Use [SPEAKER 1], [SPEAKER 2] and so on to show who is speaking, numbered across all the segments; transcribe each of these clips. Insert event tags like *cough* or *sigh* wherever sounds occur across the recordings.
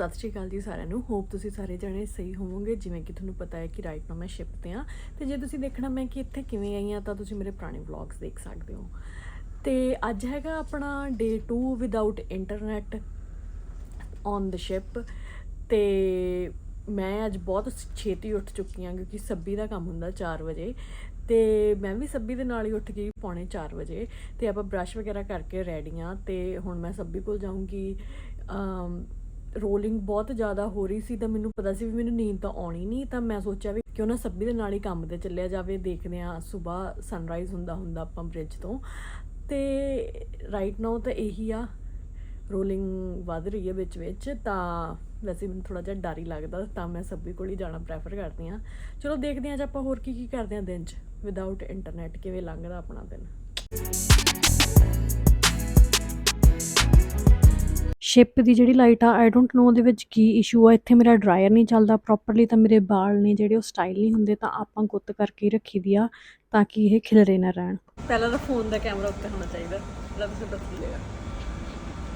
[SPEAKER 1] ਸਤਿ ਸ਼੍ਰੀ ਅਕਾਲ ਜੀ ਸਾਰਿਆਂ ਨੂੰ। ਹੋਪ ਤੁਸੀਂ ਸਾਰੇ ਜਣੇ ਸਹੀ ਹੋਵੋਗੇ। ਜਿਵੇਂ ਕਿ ਤੁਹਾਨੂੰ ਪਤਾ ਹੈ ਕਿ ਰਾਈਟ ਨਾਓ ਮੈਂ ਸ਼ਿਪ ਤੇ ਆ ਤੇ ਜੇ ਤੁਸੀਂ ਦੇਖਣਾ ਮੈਂ ਕਿ ਇੱਥੇ ਕਿਵੇਂ ਆਈ ਆ ਤਾਂ ਤੁਸੀਂ ਮੇਰੇ ਪੁਰਾਣੇ ਵਲੌਗਸ ਦੇਖ ਸਕਦੇ ਹੋ। ਤੇ ਅੱਜ ਹੈਗਾ ਆਪਣਾ day 2 without internet on the ship ਤੇ ਮੈਂ ਅੱਜ ਬਹੁਤ ਛੇਤੀ ਉੱਠ ਚੁੱਕੀ ਹਾਂ, ਕਿਉਂਕਿ ਸੱਬੀ ਦਾ ਕੰਮ ਹੁੰਦਾ 4 ਵਜੇ। ਤੇ ਮੈਂ ਵੀ ਸੱਬੀ ਦੇ ਨਾਲ ਹੀ ਉੱਠ ਗਈ ਪੌਣੇ 4 ਵਜੇ। ਤੇ ਆਪਾਂ ਬ੍ਰਸ਼ ਵਗੈਰਾ ਕਰਕੇ ਰੈਡੀ ਆ ਤੇ ਹੁਣ ਮੈਂ ਸੱਬੀ ਕੋਲ ਜਾਊਂਗੀ। ਰੋਲਿੰਗ ਬਹੁਤ ਜ਼ਿਆਦਾ ਹੋ ਰਹੀ ਸੀ ਤਾਂ ਮੈਨੂੰ ਪਤਾ ਸੀ ਵੀ ਮੈਨੂੰ ਨੀਂਦ ਤਾਂ ਆਉਣੀ ਨਹੀਂ, ਤਾਂ ਮੈਂ ਸੋਚਿਆ ਵੀ ਕਿਉਂ ਨਾ ਸੱਬੀ ਦੇ ਨਾਲ ਹੀ ਕੰਮ ਤੇ ਚੱਲਿਆ ਜਾਵੇ, ਦੇਖਦੇ ਆ ਸਵੇਰ ਸਨਰਾਈਜ਼ ਹੁੰਦਾ ਹੁੰਦਾ ਆਪਾਂ ਬ੍ਰਿਜ ਤੋਂ। ਤੇ ਰਾਈਟ ਨਾਓ ਤਾਂ ਇਹੀ ਆ ਰੋਲਿੰਗ ਵੱਧ ਰਹੀ ਹੈ ਵਿੱਚ ਵਿੱਚ, ਤਾਂ ਵੈਸੇ ਮੈਨੂੰ ਥੋੜਾ ਜਿਹਾ ਡਰ ਹੀ ਲੱਗਦਾ, ਤਾਂ ਮੈਂ ਸੱਬੀ ਕੋਲ ਹੀ ਜਾਣਾ ਪ੍ਰੈਫਰ ਕਰਦੀ ਆ ਚਲੋ ਦੇਖਦੇ ਹਾਂ ਅੱਜ ਆਪਾਂ ਹੋਰ ਕੀ ਕੀ ਕਰਦੇ ਹਾਂ ਦਿਨ 'ਚ ਵਿਦਆਊਟ ਇੰਟਰਨੈਟ ਕਿਵੇਂ ਲੰਘਦਾ ਆਪਣਾ ਦਿਨ। ਸ਼ਿਪ ਦੀ ਜਿਹੜੀ ਲਾਈਟ ਆ ਆਈ ਡੋਂਟ ਨੋ ਉਹਦੇ ਵਿੱਚ ਕੀ ਇਸ਼ੂ ਆ। ਇੱਥੇ ਮੇਰਾ ਡਰਾਇਰ ਨਹੀਂ ਚੱਲਦਾ ਪ੍ਰੋਪਰਲੀ ਤਾਂ ਮੇਰੇ ਵਾਲ ਨੇ ਜਿਹੜੇ ਉਹ ਸਟਾਈਲ ਨਹੀਂ ਹੁੰਦੇ ਤਾਂ ਆਪਾਂ ਗੁੱਤ ਕਰਕੇ ਹੀ ਰੱਖੀ ਦੀ ਆ ਤਾਂ ਕਿ ਇਹ ਖਿਲਰੇ ਨਾ ਰਹਿਣ। ਪਹਿਲਾਂ ਤਾਂ ਫੋਨ ਦਾ ਕੈਮਰਾ ਉੱਤੇ ਹੋਣਾ ਚਾਹੀਦਾ। ਜਿਹੜਾ ਤੁਸੀਂ ਬਦਲੇਗਾ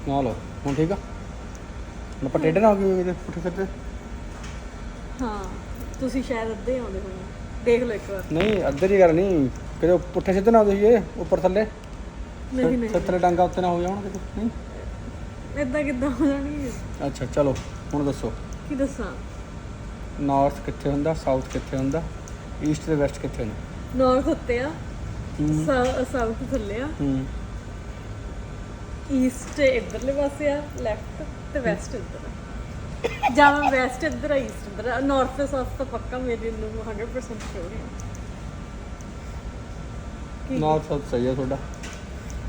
[SPEAKER 2] ਨਾ ਲਓ ਹੁਣ ਠੀਕ ਆ? ਹੁਣ ਆਪਾਂ ਟੇਢੇ ਨਾ ਹੋ ਗਏ ਇਹਦੇ ਪੁੱਠੇ ਸਿੱਧੇ
[SPEAKER 1] ਹਾਂ ਤੁਸੀਂ ਸ਼ਾਇਦ ਅੱਧੇ ਆਉਂਦੇ ਹੋਣੇ। ਦੇਖ ਲਓ ਇੱਕ ਵਾਰ।
[SPEAKER 2] ਨਹੀਂ ਅੱਧਰ ਹੀ ਕਰਨੀ ਕਿਤੇ ਪੁੱਠੇ ਸਿੱਧੇ ਨਾ ਹੋ ਜਾਈਏ ਉੱਪਰ ਥੱਲੇ।
[SPEAKER 1] ਨਹੀਂ ਨਹੀਂ।
[SPEAKER 2] ਸੱਤਰੇ ਡਾਂਗਾ ਉੱਤੇ ਨਾ ਹੋ ਜਾਣ ਕਿਤੇ ਨਹੀਂ?
[SPEAKER 1] ਇਦਾਂ ਕਿੱਦਾਂ ਹੋ ਜਾਣੀ
[SPEAKER 2] ਅੱਛਾ ਚਲੋ ਹੁਣ ਦੱਸੋ।
[SPEAKER 1] ਕੀ ਦੱਸਾਂ?
[SPEAKER 2] ਨਾਰਥ ਕਿੱਥੇ ਹੁੰਦਾ ਸਾਊਥ ਕਿੱਥੇ ਹੁੰਦਾ ਈਸਟ ਤੇ ਵੈਸਟ ਕਿੱਥੇ ਹੁੰਦਾ
[SPEAKER 1] ਨਾਰਥ ਉੱਤੇ ਆ ਸਾਊਥ ਥੱਲੇ ਆ।
[SPEAKER 2] ਹੂੰ।
[SPEAKER 1] ਈਸਟ ਇਧਰਲੇ ਪਾਸੇ ਆ ਲੈਫਟ ਤੇ ਵੈਸਟ ਇੱਧਰ ਆ। ਜਾਂ ਵੈਸਟ ਇੱਧਰ ਆ ਈਸਟ ਇੱਧਰ ਆ। ਨਾਰਥ ਤੇ ਸਾਊਥ ਤਾਂ ਪੱਕਾ ਮੇਰੇ ਨੂੰ 100% ਸ਼ੋਰ ਹੈ
[SPEAKER 2] ਨਾਰਥ ਸਾਊਥ ਸਹੀ ਹੈ ਤੁਹਾਡਾ।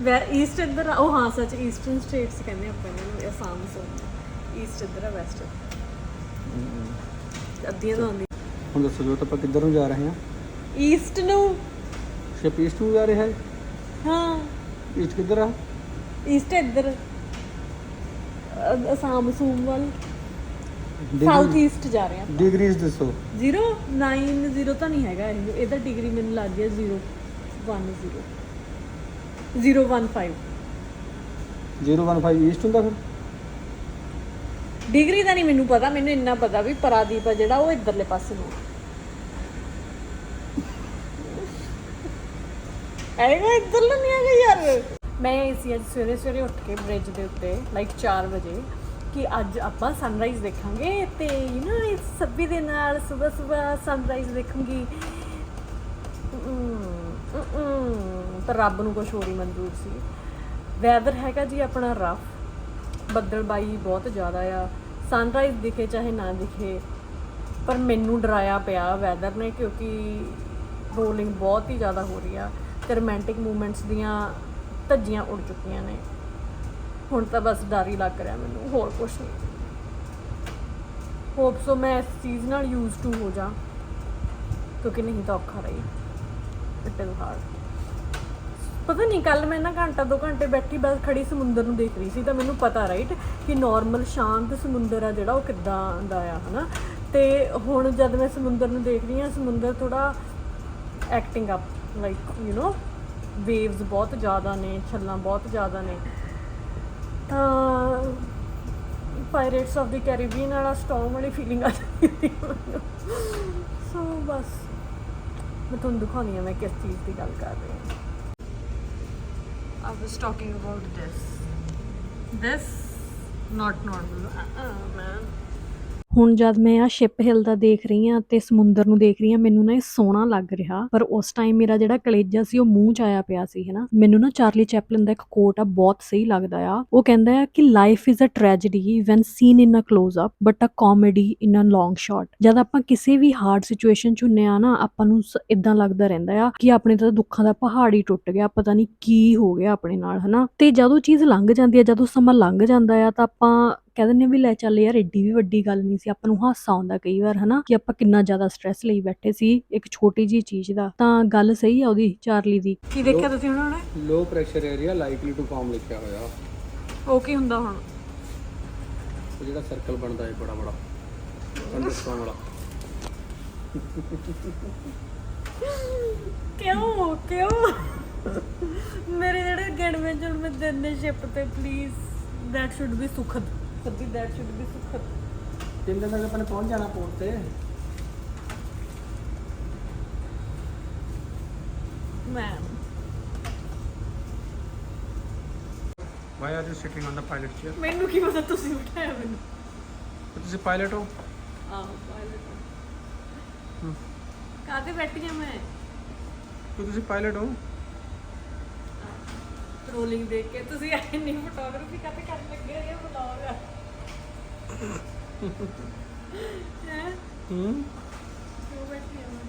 [SPEAKER 1] ਵੈ ਈਸਟ ਇੱਧਰ ਆ ਉਹ ਹਾਂ ਸੱਚ ਈਸਟਰਨ ਸਟੇਟਸ ਕਹਿੰਦੇ ਆਪਾਂ ਇਹਨਾਂ ਨੂੰ ਅਸਾਮ ਸੋ ਈਸਟ ਇੱਧਰ ਆ ਵੈਸਟ ਅੱਧੀਆਂ ਤਾਂ ਆਉਂਦੀ
[SPEAKER 2] ਹੁਣ ਦੱਸੋ ਜੋ ਆਪਾਂ ਕਿੱਧਰ ਨੂੰ ਜਾ ਰਹੇ ਹਾਂ?
[SPEAKER 1] ਈਸਟ ਨੂੰ?
[SPEAKER 2] ਸ਼ਿਪ ਈਸਟ ਨੂੰ ਜਾ ਰਿਹਾ ਹੈ?
[SPEAKER 1] ਹਾਂ।
[SPEAKER 2] ਈਸਟ ਕਿੱਧਰ ਆ?
[SPEAKER 1] ਈਸਟ ਇੱਧਰ। ਅ- ਅਸਾਮ ਸੂਮ ਵੱਲ ਸਾਊਥ ਈਸਟ ਜਾ ਰਹੇ ਆ
[SPEAKER 2] ਡਿਗਰੀਜ਼ ਦੱਸੋ।
[SPEAKER 1] 0 9 0 ਤਾਂ ਨਹੀਂ ਹੈਗਾ ਇਹ। ਇਹਦਾ ਡਿਗਰੀ ਮੈਨੂੰ ਲੱਗ ਗਿਆ 0 1 0 015
[SPEAKER 2] 015 ਈਸਟ ਹੁੰਦਾ ਫਿਰ?
[SPEAKER 1] ਡਿਗਰੀ ਦਾ ਨਹੀਂ ਮੈਨੂੰ ਪਤਾ ਮੈਨੂੰ ਇੰਨਾ ਪਤਾ ਵੀ ਪਰਾਦੀਪ ਆ ਜਿਹੜਾ ਉਹ ਇਧਰਲੇ ਪਾਸੇ ਨੂੰ ਐਗਾ ਇਧਰਲਾ ਨਹੀਂ ਹੈਗਾ ਯਾਰ। ਮੈਂ ਇਸੀ ਅੱਜ ਸਵੇਰੇ ਸਵੇਰੇ ਉੱਠ ਕੇ ਬ੍ਰਿਜ ਦੇ ਉੱਤੇ ਲਾਈਕ 4 ਵਜੇ ਕਿ ਅੱਜ ਆਪਾਂ ਸਨਰਾਈਜ਼ ਦੇਖਾਂਗੇ ਤੇ ਯੂ نو ਇਸ ਸੱਬੀ ਦੇ ਨਾਲ ਸਵੇਰ ਸਵੇਰ ਸਨਰਾਈਜ਼ ਦੇਖਾਂਗੀ। ਪਰ ਰੱਬ ਨੂੰ ਕੁਝ ਹੋਰ ਹੀ ਮਨਜ਼ੂਰ ਸੀ। ਵੈਦਰ ਹੈਗਾ ਜੀ ਆਪਣਾ ਰਫ ਬੱਦਲਬਾਈ ਬਹੁਤ ਜ਼ਿਆਦਾ ਆ। ਸਨਰਾਈਜ਼ ਦਿਖੇ ਚਾਹੇ ਨਾ ਦਿਖੇ, ਪਰ ਮੈਨੂੰ ਡਰਾਇਆ ਪਿਆ ਵੈਦਰ ਨੇ ਕਿਉਂਕਿ ਰੋਲਿੰਗ ਬਹੁਤ ਹੀ ਜ਼ਿਆਦਾ ਹੋ ਰਹੀ ਆ। ਤੇ ਰੋਮਾਂਟਿਕ ਮੂਵਮੈਂਟਸ ਦੀਆਂ ਧੱਜੀਆਂ ਉੱਡ ਚੁੱਕੀਆਂ ਨੇ। ਹੁਣ ਤਾਂ ਬਸ ਡਰ ਹੀ ਲੱਗ ਰਿਹਾ ਮੈਨੂੰ, ਹੋਰ ਕੁਝ ਨਹੀਂ। ਹੋਪ ਸੋ ਮੈਂ ਇਸ ਚੀਜ਼ ਨਾਲ ਯੂਜ਼ ਟੂ ਹੋ ਜਾ, ਕਿਉਂਕਿ ਨਹੀਂ ਤਾਂ ਔਖਾ ਰਹੀ। ਇਟ ਇਜ਼ ਹਾਰਡ ਪਤਾ ਨਹੀਂ ਕੱਲ ਮੈਂ ਨਾ ਘੰਟਾ ਦੋ ਘੰਟੇ ਬੈਠੀ ਬਸ ਖੜੀ ਸਮੁੰਦਰ ਨੂੰ ਦੇਖ ਰਹੀ ਸੀ, ਤਾਂ ਮੈਨੂੰ ਪਤਾ ਰਾਈਟ ਕਿ ਨਾਰਮਲ ਸ਼ਾਂਤ ਸਮੁੰਦਰ ਆ ਜਿਹੜਾ, ਉਹ ਕਿੱਦਾਂ ਦਾ ਆ, ਹਨਾ? ਤੇ ਹੁਣ ਜਦ ਮੈਂ ਸਮੁੰਦਰ ਨੂੰ ਦੇਖ ਰਹੀ ਹਾਂ, ਸਮੁੰਦਰ ਥੋੜਾ acting up like you know waves ਬਹੁਤ ਜ਼ਿਆਦਾ ਨੇ, ਛੱਲਾਂ ਬਹੁਤ ਜ਼ਿਆਦਾ ਨੇ। ਤਾਂ ਪਾਇਰੇਟਸ ਆਫ ਦੀ ਕੈਰੀਬੀਅਨ ਵਾਲਾ ਸਟਾਰਮ ਵਾਲੀ ਫੀਲਿੰਗ ਆ ਜਾਂਦੀ ਸੋ ਬਸ, ਮੈਂ ਤੁਹਾਨੂੰ ਦਿਖਾਉਣੀ ਆ ਮੈਂ ਕਿਸ ਚੀਜ਼ ਦੀ ਗੱਲ ਕਰ ਰਹੀ ਹਾਂ। I was talking about this. This not normal. Uh-uh, man. ਹੁਣ ਜਦ ਮੈਂ ਆ ਸ਼ਿਪ ਹਿਲ ਦੇਖ ਰਹੀ ਆ ਤੇ ਸਮੁੰਦਰ ਨੂੰ ਦੇਖ ਰਹੀ ਆ ਮੈਨੂੰ ਨਾ ਇਹ ਸੋਹਣਾ ਲੱਗ ਰਿਹਾ। ਪਰ ਉਸ ਟਾਈਮ ਮੇਰਾ ਜਿਹੜਾ ਕਲੇਜਾ ਸੀ, ਉਹ ਮੂੰਹ ਚ ਆਇਆ ਪਿਆ ਸੀ, ਹੈਨਾ? ਮੈਨੂੰ ਨਾ ਚਾਰਲੀ ਚੈਪਲਿਨ ਦਾ ਇੱਕ ਕੋਟ ਆ, ਬਹੁਤ ਸਹੀ ਲੱਗਦਾ ਆ। ਉਹ ਕਹਿੰਦਾ ਆ ਕਿ life is a tragedy when seen in a close up but a comedy in a long shot ਜਦ ਆਪਾਂ ਕਿਸੇ ਵੀ ਹਾਰਡ ਸਿਚੁਏਸ਼ਨ ਚ ਹੁੰਨੇ ਆ ਨਾ, ਆਪਾਂ ਨੂੰ ਇਦਾਂ ਲੱਗਦਾ ਰਹਿੰਦਾ ਆ ਕਿ ਆਪਣੇ ਤਾਂ ਦੁੱਖਾਂ ਦਾ ਪਹਾੜ ਹੀ ਟੁੱਟ ਗਿਆ, ਪਤਾ ਨਹੀਂ ਕੀ ਹੋ ਗਿਆ ਆਪਣੇ ਨਾਲ, ਹਨਾ? ਤੇ ਜਦੋਂ ਚੀਜ਼ ਲੰਘ ਜਾਂਦੀ ਆ, ਜਦੋਂ ਸਮਾਂ ਲੰਘ ਜਾਂਦਾ ਆ, ਤਾਂ ਆਪਾਂ ਕਹਿ ਹਾਂ ਵੀ ਲੈ ਚੱਲ ਯਾਰ ਏਡੀ ਵੀ ਵੱਡੀ ਗੱਲ ਨਹੀਂ ਸੀ ਆਪਾਂ ਨੂੰ ਹਾਸਾ ਆਉਂਦਾ ਕਈ ਵਾਰ ਹਨਾ ਕਿ ਆਪਾਂ ਕਿੰਨਾ ਜ਼ਿਆਦਾ ਸਟ੍ਰੈਸ ਲਈ ਬੈਠੇ ਸੀ ਇੱਕ ਛੋਟੀ ਜੀ ਚੀਜ਼ ਦਾ। ਤਾਂ ਗੱਲ ਸਹੀ ਆ ਉਹਦੀ ਚਾਰਲੀ ਦੀ। ਕੀ ਦੇਖਿਆ ਤੁਸੀਂ ਹੁਣ ਉਹਨੇ?
[SPEAKER 2] Low pressure area likely to form ਲਿਖਿਆ ਹੋਇਆ।
[SPEAKER 1] ਉਹ ਕੀ ਹੁੰਦਾ ਹੁਣ?
[SPEAKER 2] ਉਹ ਜਿਹੜਾ ਸਰਕਲ ਬਣਦਾ ਹੈ ਬੜਾ ਬੜਾ। ਥੰਡਰਸਟਾਰਮ ਵਾਲਾ।
[SPEAKER 1] ਕਿਉਂ ਕਿਉਂ? ਮੇਰੇ ਜਿਹੜੇ ਗਿਣਵੇਂ ਜੁਲਵੇਂ ਦਿਨ ਨੇ ਸ਼ਿਪ ਤੇ ਪਲੀਜ਼ ਦੈਟ ਸ਼ੁੱਡ ਬੀ ਸੁਖਦ ਸੱਚੀ ਦੈਟ ਸ਼ੁੱਡ ਬੀ ਸੁਖਦ
[SPEAKER 2] ਤਿੰਨ ਦਿਨ ਤੱਕ ਆਪਾਂ ਨੇ ਪਹੁੰਚ ਜਾਣਾ ਪੋਰਟ ਤੇ।
[SPEAKER 1] Ma'am
[SPEAKER 2] why are you sitting on the pilot chair
[SPEAKER 1] ਮੈਨੂੰ ਕੀ ਪਤਾ ਤੁਸੀਂ ਬਿਠਾਇਆ ਮੈਨੂੰ।
[SPEAKER 2] ਤੁਸੀਂ ਪਾਇਲਟ ਹੋ?
[SPEAKER 1] ਆਹੋ ਪਾਇਲਟ
[SPEAKER 2] ਹਮ।
[SPEAKER 1] ਕਾਹਦੇ ਬੈਠੀ ਆ ਮੈਂ?
[SPEAKER 2] ਕਿ ਤੁਸੀਂ ਪਾਇਲਟ ਹੋ?
[SPEAKER 1] ਰੋਲਿੰਗ ਦੇਖ ਕੇ ਤੁਸੀਂ ਇੰਨੀ ਫੋਟੋਗ੍ਰਾਫੀ ਕਾਤੇ ਕਰਨ ਲੱਗੇ ਹੋ? ਇਹ ਬਲੌਗ ਹੈ
[SPEAKER 2] ਹੂੰ
[SPEAKER 1] ਕਿਉਂ ਬੈਠੀ ਆ ਮੈਂ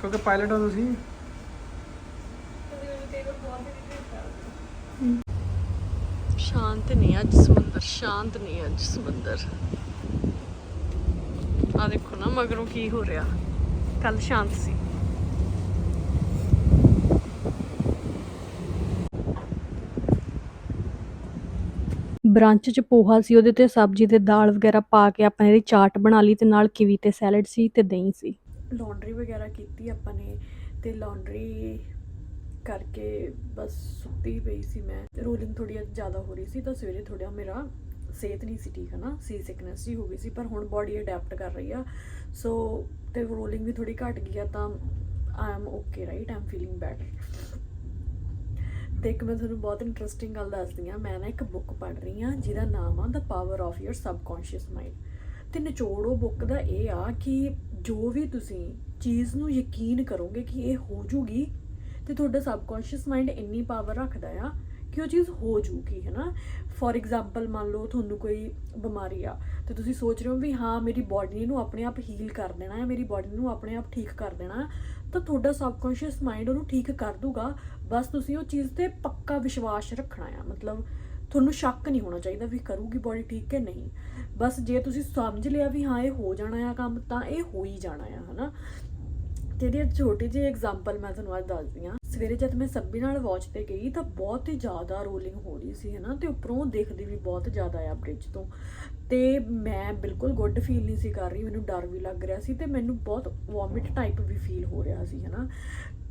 [SPEAKER 2] ਕਿਉਂਕਿ ਪਾਇਲਟ ਹੋ ਤੁਸੀਂ
[SPEAKER 1] ਤੁਸੀਂ ਮੈਨੂੰ ਕਈ ਵਾਰ ਬਹੁਤ ਹੀ ਰਿਗਰੈਟ ਕਰਦੇ ਹੋ ਸ਼ਾਂਤ ਨਹੀਂ ਅੱਜ ਸਮੁੰਦਰ ਸ਼ਾਂਤ ਨਹੀਂ ਅੱਜ ਸਮੁੰਦਰ ਆ ਦੇਖੋ ਨਾ ਮਗਰੋਂ ਕੀ ਹੋ ਰਿਹਾ ਕੱਲ ਸ਼ਾਂਤ ਸੀ
[SPEAKER 3] ਬ੍ਰਾਂਚ ਚ ਪੋਹਾ ਸੀ, ਉਹਦੇ ਤੇ ਸਬਜ਼ੀ ਤੇ ਦਾਲ ਵਗੈਰਾ ਪਾ ਕੇ ਆਪਾਂ ਇਹਦੀ ਚਾਟ ਬਣਾ ਲਈ ਤੇ ਨਾਲ ਕਿਵੀ ਤੇ ਸੈਲਡ ਸੀ ਤੇ ਦਹੀਂ ਸੀ।
[SPEAKER 1] ਲਾਂਡਰੀ ਵਗੈਰਾ ਕੀਤੀ ਆਪਾਂ ਨੇ ਤੇ ਲਾਂਡਰੀ ਕਰਕੇ ਬਸ ਸੁੱਤੀ ਪਈ ਸੀ ਮੈਂ। ਤੇ ਰੋਲਿੰਗ ਥੋੜੀ ਜ਼ਿਆਦਾ ਹੋ ਰਹੀ ਸੀ ਤਾਂ ਸਵੇਰੇ ਥੋੜਾ ਮੇਰਾ ਸਿਹਤ ਨਹੀਂ ਸੀ ਠੀਕ, ਹੈ ਨਾ? ਸੀ ਸਿਕਨੈਸ ਹੀ ਹੋ ਗਈ ਸੀ, ਪਰ ਹੁਣ ਬਾਡੀ ਅਡਾਪਟ ਕਰ ਰਹੀ ਆ। ਸੋ ਤੇ ਰੋਲਿੰਗ ਵੀ ਥੋੜੀ ਘਟ ਗਈ ਆ ਤਾਂ I am okay right I am feeling better ਤੇ ਇੱਕ ਮੈਂ ਤੁਹਾਨੂੰ ਬਹੁਤ ਇੰਟਰਸਟਿੰਗ ਗੱਲ ਦੱਸਦੀ ਆ ਮੈਂ ਨਾ ਇੱਕ ਬੁੱਕ ਪੜ੍ਹ ਰਹੀ ਆ ਜਿਹਦਾ ਨਾਮ ਆ the power of your subconscious mind ਤੇ ਨਿਚੋੜ ਉਹ ਬੁੱਕ ਦਾ ਇਹ ਆ ਕਿ ਜੋ ਵੀ ਤੁਸੀਂ ਚੀਜ਼ ਨੂੰ ਯਕੀਨ ਕਰੋਗੇ ਕਿ ਇਹ ਹੋ ਜੂਗੀ, ਤੇ ਤੁਹਾਡਾ ਸਬਕੌਂਸ਼ੀਅਸ ਮਾਈਂਡ ਇੰਨੀ ਪਾਵਰ ਰੱਖਦਾ ਆ ਕਿ ਉਹ ਚੀਜ਼ ਹੋ ਜੂਗੀ ਹੈ ਨਾ। ਫੋਰ ਐਗਜ਼ਾਮਪਲ ਮੰਨ ਲਓ ਤੁਹਾਨੂੰ ਕੋਈ ਬਿਮਾਰੀ ਆ ਤੇ ਤੁਸੀਂ ਸੋਚ ਰਹੇ ਹੋ ਵੀ ਹਾਂ ਮੇਰੀ ਬਾਡੀ ਨੂੰ ਆਪਣੇ ਆਪ ਹੀਲ ਕਰ ਦੇਣਾ ਹੈ ਮੇਰੀ ਬਾਡੀ ਨੂੰ ਆਪਣੇ ਆਪ ਠੀਕ ਕਰ ਦੇਣਾ ਹੈ, ਤਾਂ ਤੁਹਾਡਾ ਸਬਕੌਂਸ਼ੀਅਸ ਮਾਈਂਡ ਉਹਨੂੰ ਠੀਕ ਕਰ ਦੂਗਾ। ਬਸ ਤੁਸੀਂ ਉਹ ਚੀਜ਼ ਤੇ ਪੱਕਾ ਵਿਸ਼ਵਾਸ ਰੱਖਣਾ ਆ। ਮਤਲਬ ਤੁਹਾਨੂੰ ਸ਼ੱਕ ਨਹੀਂ ਹੋਣਾ ਚਾਹੀਦਾ ਵੀ ਕਰੂਗੀ ਬਾਡੀ ਠੀਕ ਕਿ ਨਹੀਂ। ਬਸ ਜੇ ਤੁਸੀਂ ਸਮਝ ਲਿਆ ਵੀ ਹਾਂ ਇਹ ਹੋ ਜਾਣਾ ਆ ਕੰਮ ਤਾਂ ਇਹ ਹੋ ਹੀ ਜਾਣਾ ਆ ਹਨਾ। ਤੇ ਇਹਦੀ ਛੋਟੀ ਜਿਹੀ ਐਗਜ਼ਾਮਪਲ ਮੈਂ ਤੁਹਾਨੂੰ ਅੱਜ ਦੱਸਦੀ ਹਾਂ। ਸਵੇਰੇ ਜਦ ਮੈਂ ਸੱਬੀ ਨਾਲ ਵਾਚ ਤੇ ਗਈ ਤਾਂ ਬਹੁਤ ਹੀ ਜ਼ਿਆਦਾ ਰੋਲਿੰਗ ਹੋ ਰਹੀ ਸੀ, ਹਨਾ? ਤੇ ਉੱਪਰੋਂ ਦੇਖਦੀ ਵੀ ਬਹੁਤ ਜ਼ਿਆਦਾ ਆ ਬ੍ਰਿਜ ਤੋਂ। ਤੇ ਮੈਂ ਬਿਲਕੁਲ ਗੁੱਡ ਫੀਲ ਨਹੀਂ ਸੀ ਕਰ ਰਹੀ, ਮੈਨੂੰ ਡਰ ਵੀ ਲੱਗ ਰਿਹਾ ਸੀ ਤੇ ਮੈਨੂੰ ਬਹੁਤ ਵੋਮਿਟ ਟਾਈਪ ਵੀ ਫੀਲ ਹੋ ਰਿਹਾ ਸੀ, ਹਨਾ?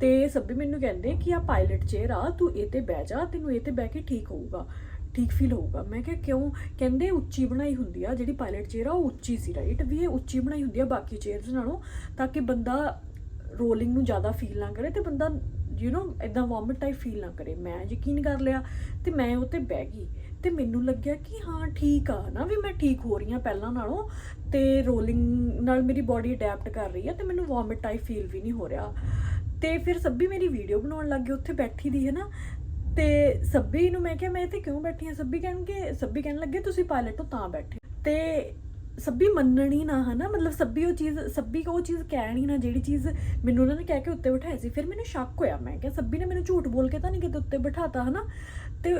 [SPEAKER 1] ਤੇ ਸੱਬੀ ਮੈਨੂੰ ਕਹਿੰਦੇ ਕਿ ਆ ਪਾਇਲਟ ਚੇਅਰ ਆ, ਤੂੰ ਇਹ ਤੇ ਬਹਿ ਜਾ, ਤੈਨੂੰ ਇਹ ਤੇ ਬਹਿ ਕੇ ਠੀਕ ਹੋਊਗਾ, ਠੀਕ ਫੀਲ ਹੋਊਗਾ। ਮੈਂ ਕਿਹਾ, ਕਿਉਂ? ਕਹਿੰਦੇ ਉੱਚੀ ਬਣਾਈ ਹੁੰਦੀ ਆ ਜਿਹੜੀ ਪਾਇਲਟ ਚੇਅਰ ਆ, ਉਹ ਉੱਚੀ ਸੀ ਰਾਈਟ ਵੀ ਇਹ ਉੱਚੀ ਬਣਾਈ ਹੁੰਦੀ ਆ, ਬਾਕੀ ਚੇਅਰਸ ਨਾਲੋਂ, ਤਾਂ ਕਿ ਬੰਦਾ ਰੋਲਿੰਗ ਨੂੰ ਜ਼ਿਆਦਾ ਫੀਲ ਨਾ ਕਰੇ ਤੇ ਬੰਦਾ ਯੂ نو ਇਦਾਂ ਵੋਮਿਟ ਟਾਈਪ ਫੀਲ ਨਾ ਕਰੇ। ਮੈਂ ਯਕੀਨ ਕਰ ਲਿਆ ਤੇ ਮੈਂ ਉਹ ਤੇ ਬਹਿ ਗਈ ਤੇ ਮੈਨੂੰ ਲੱਗਿਆ ਕਿ ਹਾਂ, ਠੀਕ ਆ ਨਾ ਵੀ ਮੈਂ ਠੀਕ ਹੋ ਰਹੀ ਹਾਂ ਪਹਿਲਾਂ ਨਾਲੋਂ ਤੇ ਰੋਲਿੰਗ ਨਾਲ ਮੇਰੀ ਬਾਡੀ ਅਡਾਪਟ ਕਰ ਰਹੀ ਆ ਤੇ ਮੈਨੂੰ ਵੋਮਿਟ ਟਾਈਪ ਫੀਲ ਵੀ ਨਹੀਂ ਹੋ ਰਿਹਾ। ਤੇ ਫਿਰ ਸੱਬੀ ਮੇਰੀ ਵੀਡੀਓ ਬਣਾਉਣ ਲੱਗ ਗਈ, ਉੱਥੇ ਬੈਠੀ ਦੀ ਹੈ ਨਾ। ਤੇ ਸੱਬੀ ਨੂੰ ਮੈਂ ਕਿਹਾ, ਮੈਂ ਇੱਥੇ ਕਿਉਂ ਬੈਠੀ ਹਾਂ? ਸੱਬੀ ਕਹਿਣਗੇ, ਸੱਬੀ ਕਹਿਣ ਲੱਗੇ, ਤੁਸੀਂ ਪਾਇਲਟ ਹੋ ਤਾਂ ਬੈਠੇ ਤੇ ਸੱਬੀ ਮੰਨਣੀ ਨਾ, ਹਨਾ? ਮਤਲਬ ਸੱਬੀ ਉਹ ਚੀਜ਼ ਸੱਬੀ ਉਹ ਚੀਜ਼ ਕਹਿਣੀ ਨਾ, ਜਿਹੜੀ ਚੀਜ਼ ਮੈਨੂੰ ਉਹਨਾਂ ਨੇ ਕਹਿ ਕੇ ਉੱਤੇ ਬਿਠਾਇਆ ਸੀ। ਫਿਰ ਮੈਨੂੰ ਸ਼ੱਕ ਹੋਇਆ, ਮੈਂ ਕਿਹਾ ਸੱਬੀ ਨੇ ਮੈਨੂੰ ਝੂਠ ਬੋਲ ਕੇ ਤਾਂ ਨਹੀਂ ਕਿਤੇ ਉੱਤੇ ਬਿਠਾਤਾ, ਹਨਾ? ਤੇ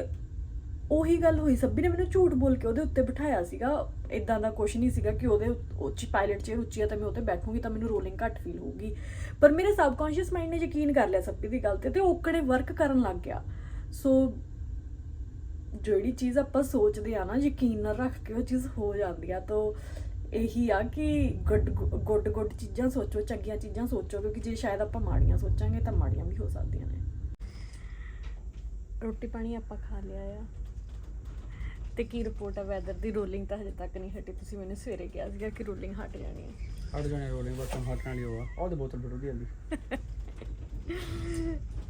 [SPEAKER 1] ਉਹੀ ਗੱਲ ਹੋਈ। ਸੱਬੀ ਨੇ ਮੈਨੂੰ ਝੂਠ ਬੋਲ ਕੇ ਉਹਦੇ ਉੱਤੇ ਬਿਠਾਇਆ ਸੀਗਾ। ਇਦਾਂ ਦਾ ਕੁਝ ਨਹੀਂ ਸੀਗਾ ਕਿ ਉਹਦੇ ਉੱਚੀ ਪਾਇਲਟ ਚੇਅਰ ਉੱਚੀ ਆ ਤਾਂ ਮੈਂ ਉੱਤੇ ਬੈਠੂੰਗੀ ਤਾਂ ਮੈਨੂੰ ਰੋਲਿੰਗ ਘੱਟ ਫੀਲ ਹੋਊਗੀ। ਪਰ ਮੇਰੇ ਸਬਕੌਂਸ਼ੀਅਸ ਮਾਈਂਡ ਨੇ ਯਕੀਨ ਕਰ ਲਿਆ ਸੱਬੀ ਦੀ ਗੱਲ ਤੇ ਤੇ ਉਹ ਓਕੜੇ ਵਰਕ ਕਰਨ ਲੱਗ ਗਿਆ। ਸੋ ਜਿਹੜੀ ਚੀਜ਼ ਆਪਾਂ ਸੋਚਦੇ ਆ ਨਾ ਯਕੀਨ ਨਾਲ ਰੱਖ ਕੇ ਉਹ ਚੀਜ਼ ਹੋ ਜਾਂਦੀ ਆ। ਤਾਂ ਇਹੀ ਆ ਕਿ ਗੁੱਡ ਗੁੱਡ ਗੁੱਡ ਚੀਜ਼ਾਂ ਸੋਚੋ ਚੰਗੀਆਂ ਚੀਜ਼ਾਂ ਸੋਚੋ ਕਿਉਂਕਿ ਜੇ ਸ਼ਾਇਦ ਆਪਾਂ ਮਾੜੀਆਂ ਸੋਚਾਂਗੇ ਤਾਂ ਮਾੜੀਆਂ ਵੀ ਹੋ ਸਕਦੀਆਂ ਨੇ। ਰੋਟੀ ਪਾਣੀ ਆਪਾਂ ਖਾ ਲਿਆ ਆ। ਤੇ ਕੀ ਰਿਪੋਰਟ ਆ ਵੈਦਰ ਦੀ? ਰੋਲਿੰਗ ਤਾਂ ਹਜੇ ਤੱਕ ਨਹੀਂ ਹਟੀ। ਤੁਸੀਂ ਮੈਨੂੰ ਸਵੇਰੇ ਕਿਹਾ ਸੀਗਾ ਕਿ ਰੋਲਿੰਗ ਹਟ ਜਾਣੀ ਹੈ
[SPEAKER 2] ਹਟ ਜਾਣੇ ਰੋਲਿੰਗ ਬਸ ਹਟਣ ਵਾਲੀ ਹੋਆ ਉਹਦੇ ਬੋਤਲ ਟੁੱਟ ਗਈ ਹਲੀ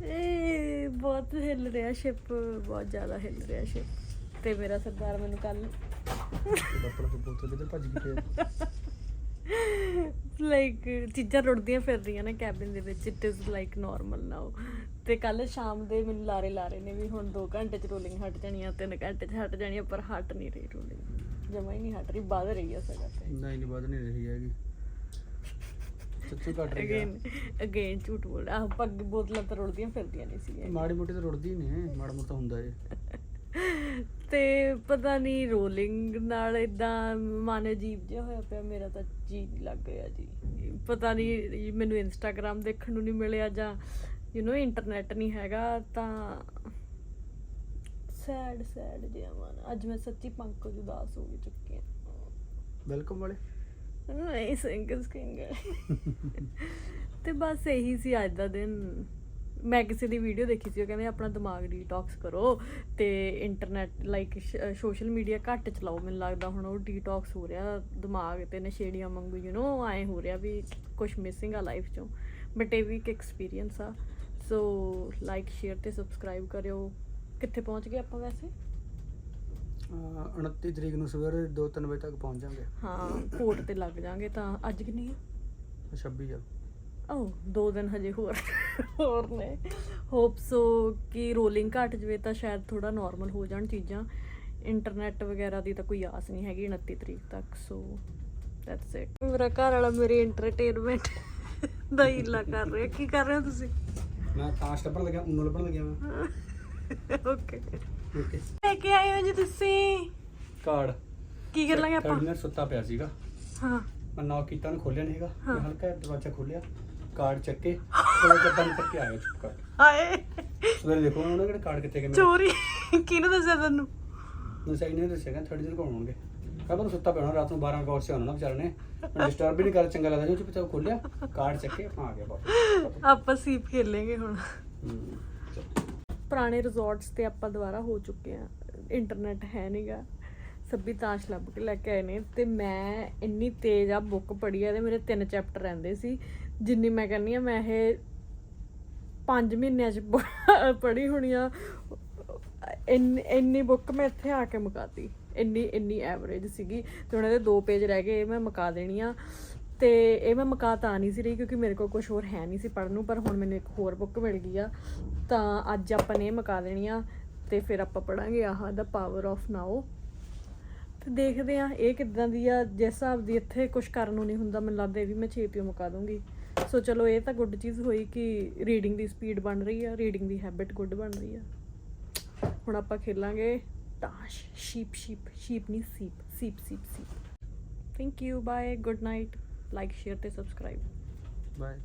[SPEAKER 1] ਏ ਬਹੁਤ ਹਿੱਲ ਰਿਹਾ ਸ਼ਿਪ ਬਹੁਤ ਜ਼ਿਆਦਾ ਹਿੱਲ ਰਿਹਾ ਸ਼ਿਪ ਤੇ ਮੇਰਾ ਸਰਦਾਰ ਮੈਨੂੰ ਕੱਲ
[SPEAKER 2] ਡਾਕਟਰ ਦੀ ਬੋਤਲ ਕਿੱਧਰ ਭੱਜ ਗਈ ਫੇਰ।
[SPEAKER 1] ਲਾਈਕ ਚੀਜ਼ਾਂ ਰੁੜਦੀਆਂ ਫਿਰ ਰਹੀਆਂ ਨੇ ਕੈਬਿਨ ਦੇ ਵਿੱਚ it is like normal now ਤੇ ਕੱਲ ਸ਼ਾਮ ਦੇ ਮੈਨੂੰ ਲਾਰੇ ਲਾਰੇ ਨੇ ਵੀ ਹੁਣ 2 ਘੰਟੇ ਚ ਰੋਲਿੰਗ ਹਟ ਜਾਣੀ ਆ 3 ਘੰਟੇ ਚ ਹਟ ਜਾਣੀ ਆ ਪਰ ਹਟ ਨਹੀਂ ਰਹੀ ਰੋਲਿੰਗ ਜਮਾ ਹੀ ਨਹੀਂ ਹਟ ਰਹੀ ਵੱਧ ਰਹੀ ਆ ਸਗਾ। ਤੇ
[SPEAKER 2] ਨਹੀਂ ਨਹੀਂ ਵੱਧ ਨਹੀਂ ਰਹੀ ਹੈਗੀ। ਸੱਚੀ ਘਟ ਰਹੀ
[SPEAKER 1] ਅਗੇਨ ਅਗੇਨ ਝੂਠ ਬੋਲ ਆਹ ਪੱਗ ਬੋਤਲਾਂ ਤਾਂ ਰੁੜਦੀਆਂ ਫਿਰਦੀਆਂ ਨਹੀਂ ਸੀ
[SPEAKER 2] ਹੈ ਮਾੜੀ ਮੋਟੀ ਤਾਂ ਰੁੜਦੀ ਨੇ ਮਾੜਾ ਮੋਟਾ ਹੁੰਦਾ ਏ
[SPEAKER 1] ਤੇ ਪਤਾ ਨਹੀਂ ਰੋਲਿੰਗ ਨਾਲ ਇਦਾਂ ਮਨ ਅਜੀਬ ਜਿਹਾ ਹੋਇਆ ਪਿਆ ਮੇਰਾ ਤਾਂ ਜੀ ਨਹੀਂ ਲੱਗ ਰਿਹਾ ਜੀ। ਪਤਾ ਨਹੀਂ ਮੈਨੂੰ ਇੰਸਟਾਗ੍ਰam ਦੇਖਣ ਨੂੰ ਨਹੀਂ ਮਿਲਿਆ ਜਾਂ ਯੂ نو ਇੰਟਰਨੈਟ ਨਹੀਂ ਹੈਗਾ ਤਾਂ ਸੈਡ ਸੈਡ ਜਿਹਾ ਮਨ। ਅੱਜ ਮੈਂ ਸੱਚੀ ਪੰਕਜ ਉਦਾਸ ਹੋ ਗਈ ਚੁੱਕੀ ਹਾਂ।
[SPEAKER 2] ਵੈਲਕਮ ਵਾਲੇ।
[SPEAKER 1] ਨਹੀਂ ਸਿੰਗਲ ਸਿੰਗਲ ਤੇ ਬਸ ਇਹੀ ਸੀ ਅੱਜ ਦਾ ਦਿਨ। ਮੈਂ ਕਿਸੇ ਦੀ ਵੀਡੀਓ ਦੇਖੀ ਸੀ, ਉਹ ਕਹਿੰਦੇ ਆਪਣਾ ਦਿਮਾਗ ਡੀਟੌਕਸ ਕਰੋ ਤੇ ਇੰਟਰਨੈਟ ਲਾਈਕ ਸੋਸ਼ਲ ਮੀਡੀਆ ਘੱਟ ਚਲਾਓ, ਮੈਨੂੰ ਲੱਗਦਾ ਹੁਣ ਉਹ ਡੀਟੌਕਸ ਹੋ ਰਿਹਾ ਦਿਮਾਗ ਤੇ ਨਸ਼ੇੜੀਆਂ ਵਾਂਗੂ ਯੂ نو ਐ ਹੋ ਰਿਹਾ ਵੀ ਕੁਝ ਮਿਸਿੰਗ ਆ ਲਾਈਫ ਚੋਂ। ਬਟ ਇਹ ਵੀ ਇੱਕ ਐਕਸਪੀਰੀਅੰਸ ਆ। ਸੋ ਲਾਈਕ ਸ਼ੇਅਰ ਤੇ ਸਬਸਕ੍ਰਾਈਬ ਕਰਿਓ। ਕਿੱਥੇ ਪਹੁੰਚ ਗਏ ਆਪਾਂ ਵੈਸੇ?
[SPEAKER 2] ਅਹ 29 ਤਰੀਕ ਨੂੰ ਸਵੇਰੇ 2-3 ਵਜੇ ਤੱਕ ਪਹੁੰਚ ਜਾਵਾਂਗੇ
[SPEAKER 1] ਹਾਂ ਕੋਰਟ ਤੇ ਲੱਗ ਜਾਾਂਗੇ ਤਾਂ ਅੱਜ ਕਿੰਨੀ ਆ?
[SPEAKER 2] 26 ਆ।
[SPEAKER 1] ਓ ਦੋ ਦਿਨ ਹਜੇ ਹੋਰ ਹੋਰ ਨੇ। ਹੋਪ ਸੋ ਕਿ ਰੋਲਿੰਗ ਘਟ ਜਵੇ ਤਾਂ ਸ਼ਾਇਦ ਥੋੜਾ ਨਾਰਮਲ ਹੋ ਜਾਣ ਚੀਜ਼ਾਂ। ਇੰਟਰਨੈਟ ਵਗੈਰਾ ਦੀ ਤਾਂ ਕੋਈ ਆਸ ਨਹੀਂ ਹੈਗੀ 29 ਤਰੀਕ ਤੱਕ ਸੋ ਦੈਟਸ ਇਟ ਮੇਰਾ ਘਰ ਵਾਲਾ ਮੇਰੀ ਐਂਟਰਟੇਨਮੈਂਟ ਦਾ ਹੀਲਾ ਕਰ ਰਿਹਾ। ਕੀ ਕਰ ਰਹੇ ਹੋ ਤੁਸੀਂ?
[SPEAKER 2] ਮੈਂ ਤਾਸ਼ ਲੱਭਣ ਲੱਗਿਆ ਉਹਨੂੰ ਲੱਭਣ ਲੱਗਿਆ ਮੈਂ। *laughs*
[SPEAKER 1] Okay
[SPEAKER 2] okay.
[SPEAKER 1] ਲੈ ਕੇ ਆਏ ਹੋ ਜੀ ਤੁਸੀਂ?
[SPEAKER 2] ਕਾਰਡ।
[SPEAKER 1] ਕੀ ਕਰ ਲਾਂਗੇ ਆਪਾਂ?
[SPEAKER 2] ਮਿੰਟ ਸੁੱਤਾ ਪਿਆ ਸੀਗਾ।
[SPEAKER 1] ਹਾਂ।
[SPEAKER 2] ਮੈਂ ਨੌਕ ਕੀਤਾ ਉਹਨੇ ਖੋਲਿਆ ਨਹੀਂ ਹੈਗਾ। ਮੈਂ ਹਲਕਾ ਜਿਹਾ ਦਰਵਾਜ਼ਾ ਖੋਲਿਆ ਕਾਰਡ ਚੱਕ ਉਹ ਜੱਪਾ ਨਿਕਲ ਕੇ ਆਇਆ ਚੁੱਪ ਕਰ।
[SPEAKER 1] ਹਾਏ।
[SPEAKER 2] ਸਵੇਰੇ ਦੇਖੋ ਉਹਨੇ ਕਿਹੜੇ ਕਾਰਡ ਕਿੱਥੇ ਗਏ ਮੇਰੇ?
[SPEAKER 1] ਚੋਰੀ। ਕਿਹਨੂੰ ਦੱਸਿਆ ਤੈਨੂੰ?
[SPEAKER 2] ਮੈਂ ਸਹੀ ਨਹੀਂ ਦੱਸਿਆ ਕਿ ਥਰਡ ਦਿਨ ਕੋਲ ਹੋਣਗੇ। ਕਹਿੰਦਾ ਮੈਨੂੰ ਸੁੱਤਾ ਪਿਆ ਹੋਣਾ ਰਾਤ ਨੂੰ 12 ਵਜੇ ਆਉਣਾ ਨਾ ਵਿਚਾਰੇ ਨੇ। ਡਿਸਟਰਬ ਵੀ ਨਹੀਂ ਕਰ ਚੰਗਾ ਲੱਗਦਾ ਜੀ ਚੁੱਪ ਖੋਲਿਆ ਕਾਰਡ ਚੱਕ ਆਪਾਂ ਆ ਗਏ ਵਾਪਸ।
[SPEAKER 1] ਆਪਾਂ ਸੀਪ ਖੇਲਾਂਗੇ ਹੁਣ।
[SPEAKER 2] ਹੂੰ, ਚਲੋ।
[SPEAKER 1] ਪੁਰਾਣੇ ਰਿਜ਼ੋਰਟਸ ਤੇ ਆਪਾਂ ਦੁਬਾਰਾ ਹੋ ਚੁੱਕੇ ਆ ਇੰਟਰਨੈਟ ਹੈ ਨਹੀਂਗਾ ਸਭੀ ਤਾਸ਼ ਲੱਭ ਕੇ ਲੈ ਕੇ ਆਏ ਨੇ ਤੇ ਮੈਂ ਇੰਨੀ ਤੇਜ਼ ਆ ਬੁੱਕ ਪੜ੍ਹੀ ਆ ਤੇ ਮੇਰੇ ਤਿੰਨ ਚੈਪਟਰ ਰਹਿੰਦੇ ਸੀ। ਜਿੰਨੀ ਮੈਂ ਕਹਿੰਨੀ ਆ ਮੈਂ ਇਹ 5 ਮਹੀਨਿਆਂ ਚ ਪੜ੍ਹੀ ਹੋਣੀ ਆ। ਇੰਨੀ ਬੁੱਕ ਮੈਂ ਇੱਥੇ ਆ ਕੇ ਮੁਕਾਤੀ। ਇੰਨੀ ਇੰਨੀ ਐਵਰੇਜ ਸੀਗੀ। ਤੇ ਉਹਨਾਂ ਦੇ ਦੋ ਪੇਜ ਰਹਿ ਗਏ, ਇਹ ਮੈਂ ਮੁਕਾ ਦੇਣੀ ਆ। ਤੇ ਇਹ ਮੈਂ ਮੁਕਾ ਤਾਂ ਨਹੀਂ ਸੀ ਰਹੀ ਕਿਉਂਕਿ ਮੇਰੇ ਕੋਲ ਕੁਝ ਹੋਰ ਹੈ ਨਹੀਂ ਸੀ ਪੜ੍ਹਨ ਨੂੰ, ਪਰ ਹੁਣ ਮੈਨੂੰ ਇੱਕ ਹੋਰ ਬੁੱਕ ਮਿਲ ਗਈ ਆ। ਤਾਂ ਅੱਜ ਆਪਾਂ ਨੇ ਇਹ ਮੁਕਾ ਦੇਣੀ ਆ ਤੇ ਫਿਰ ਆਪਾਂ ਪੜਾਂਗੇ ਆਹ ਦਾ ਪਾਵਰ ਆਫ ਨਾਓ ਤੇ ਦੇਖਦੇ ਆ ਇਹ ਕਿੱਦਾਂ ਦੀ ਆ, ਜਿਸ ਹਿਸਾਬ ਦੀ ਇੱਥੇ ਕੁਝ ਕਰਨ ਨੂੰ ਨਹੀਂ ਹੁੰਦਾ, ਮੈਨੂੰ ਲੱਗਦਾ ਇਹ ਵੀ ਮੈਂ ਛੇਤੀ ਮੁਕਾ ਦੂੰਗੀ ਸੋ ਚਲੋ ਇਹ ਤਾਂ ਗੁੱਡ ਚੀਜ਼ ਹੋਈ ਕਿ ਰੀਡਿੰਗ ਦੀ ਸਪੀਡ ਬਣ ਰਹੀ ਆ ਰੀਡਿੰਗ ਦੀ ਹੈਬਿਟ ਗੁੱਡ ਬਣ ਰਹੀ ਆ। ਹੁਣ ਆਪਾਂ ਖੇਲਾਂਗੇ ਤਾਸ਼ ਸ਼ੀਪ ਸ਼ੀਪ ਸ਼ੀਪ ਨਹੀਂ seep seep seep seep thank you bye good night like share ਤੇ ਸਬਸਕ੍ਰਾਈਬ
[SPEAKER 2] ਬਾਏ